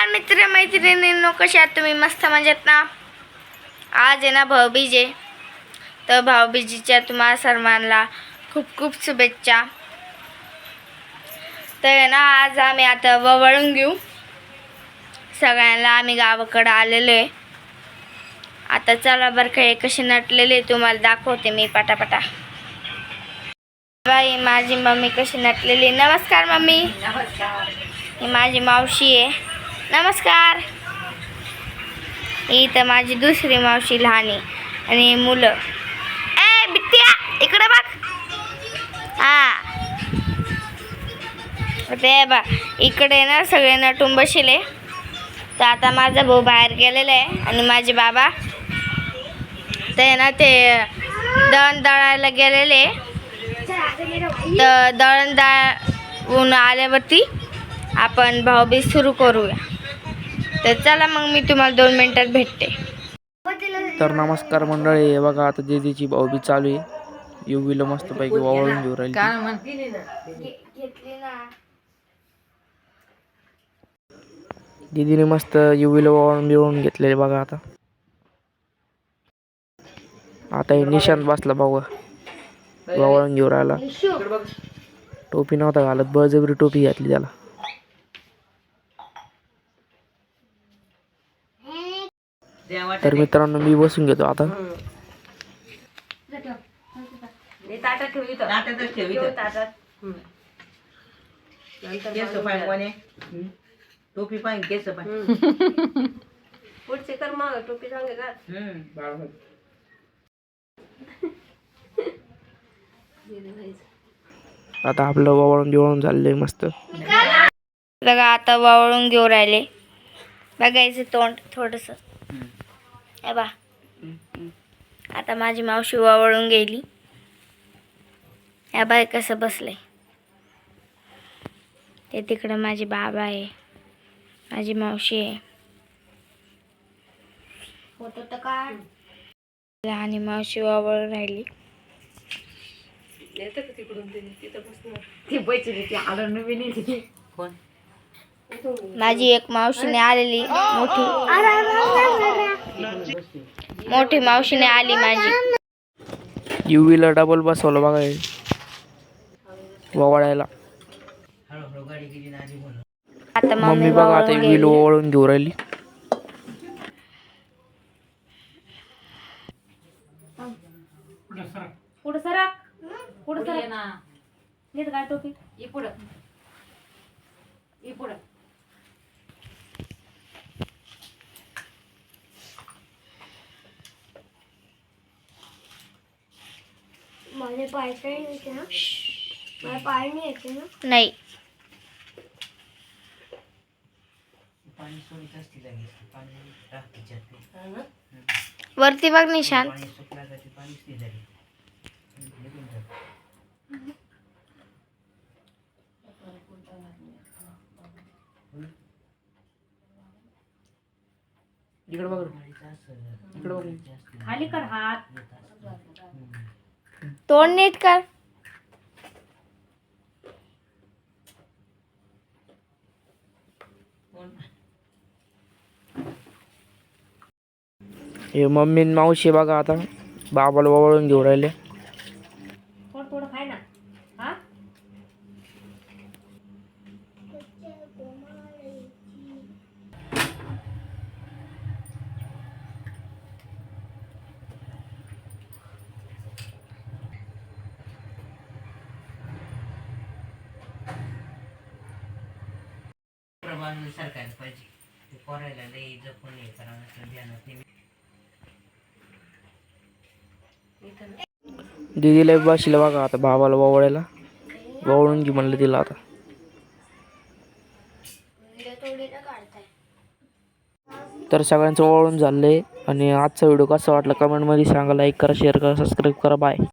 नमस्कार मित्र मैत्रिणींनो कसे आहात तुम्ही? मस्त मजेत ना? आज आहे ना भाऊबीज. आहे तर भाऊबीजीच्या तुम्हाला सर्वांना खूप खूप शुभेच्छा. तर आहे ना आज आम्ही आता वळून घेऊ. सगळ्यांना आम्ही गावाकडं आलेलो आहे. आता चला बरं का हे कसे नटलेले तुम्हाला दाखवते मी पटापटा. बाई माझी मम्मी कशी नटलेली नमस्कार मम्मी. ही माझी मावशी आहे. नमस्कार. इथं माझी दुसरी मावशी लहान आहे आणि मुलं. ए बिट्ट्या इकडे बघ. हा. ते बा इकडे ना सगळे नटून बसले तर आता माझा भाऊ बाहेर गेलेला आहे आणि माझे बाबा. ते ना ते दळण दळायला गेलेले. तर दळण दळून आल्यावरती आपण भाऊबीज सुरू करूया. तर चला मग मी तुम्हाला दोन मिनिटात भेटते. तर नमस्कार मंडळी हे बघा आता दीदीची भाऊबीज चालू आहे. युवीला मस्त पैकी वावळून घेऊ राहिली. दीदीने मस्त युवीला वावळून बिवळून घेतलेले बघा आता. आता हे निशांत बसला भाऊ. वावळून घेऊ राहिला. टोपी नव्हता घालत बळजबरी टोपी घातली त्याला. तर मित्रांनो मी बसून घेतो आता. टोपी केस पुढचे कर मग टोपी सांगे का? आता आपलं वावळून बिवळून झालेलं आहे मस्त. बघा आता वावळून घेऊ राहिले बघायचं तोंड थोडंसं. हे बा. आता माझी मावशी वावळून गेली. या बाय कसं बसलंय? ते तिकडं माझी बाबा आहे. माझी मावशी आहे. आणि मावशी वावळून राहिली. तिकडून ते बसून ती आलं नवीन कोण? माझी एक मावशीने आलेली मोठी. मोठी मावशीने आली माझी. युवीला डबल बसवलं बघा. वावळायला. आता मम्मी बघा आता युवीला गेली. ओवाळून घेऊ राहिली. पुढं सरक. पुढं सरक. ना नीट काय टोपी ये पुढं. ये पुढं माझे पाय काही येते ना माझे पाय नाही। येते ना नाही पाणी सोडीत असते लगेच पाणी टाकते जाते वरती बघ निशांत पाणी सुकला का ते पाणी ती झाली निघून जातं. इकडे बघ गाडीचं असं इकडे बघ जास्त खाली कर हात येत असतं. तोंड नीट कर. हे मम्मी मावशी बघा आता. बाबाला वावळून घेऊन राहिले थोडं थोडं खाय ना हा प्रमाण सरकायला पाहिजे. ते पोरायला लई जपून हे करावं लागतं ध्यानात नाही. दीदीला बसलं बघा आता बाबाला वावळायला वावळून घे म्हणलं तिला आता. तर सगळ्यांचं वावळून झालंय. आणि आजचा व्हिडिओ कसा वाटला कमेंटमध्ये सांगा लाईक करा शेअर करा सबस्क्राईब करा. बाय